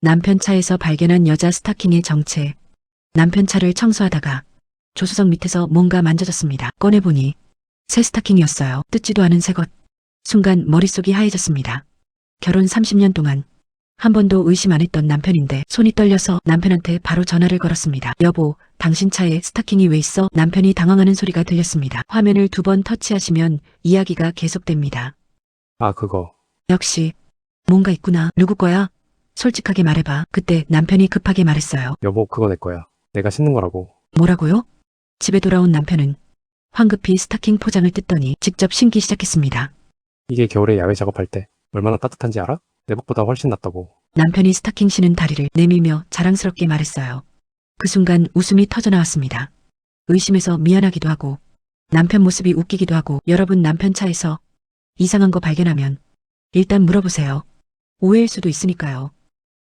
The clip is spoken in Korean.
남편 차에서 발견한 여자 스타킹의 정체. 남편 차를 청소하다가 조수석 밑에서 뭔가 만져졌습니다. 꺼내보니 새 스타킹이었어요. 뜯지도 않은 새 것. 순간 머릿속이 하얘졌습니다. 결혼 30년 동안 한 번도 의심 안 했던 남편인데 손이 떨려서 남편한테 바로 전화를 걸었습니다. 여보, 당신 차에 스타킹이 왜 있어? 남편이 당황하는 소리가 들렸습니다. 화면을 두 번 터치하시면 이야기가 계속됩니다. 아, 그거. 역시 뭔가 있구나. 누구 거야? 솔직하게 말해봐. 그때 남편이 급하게 말했어요. 여보, 그거 내 거야. 내가 신는 거라고. 뭐라고요? 집에 돌아온 남편은 황급히 스타킹 포장을 뜯더니 직접 신기 시작했습니다. 이게 겨울에 야외 작업할 때 얼마나 따뜻한지 알아? 내복보다 훨씬 낫다고. 남편이 스타킹 신은 다리를 내밀며 자랑스럽게 말했어요. 그 순간 웃음이 터져 나왔습니다. 의심해서 미안하기도 하고 남편 모습이 웃기기도 하고 여러분 남편 차에서 이상한 거 발견하면 일단 물어보세요. 오해일 수도 있으니까요.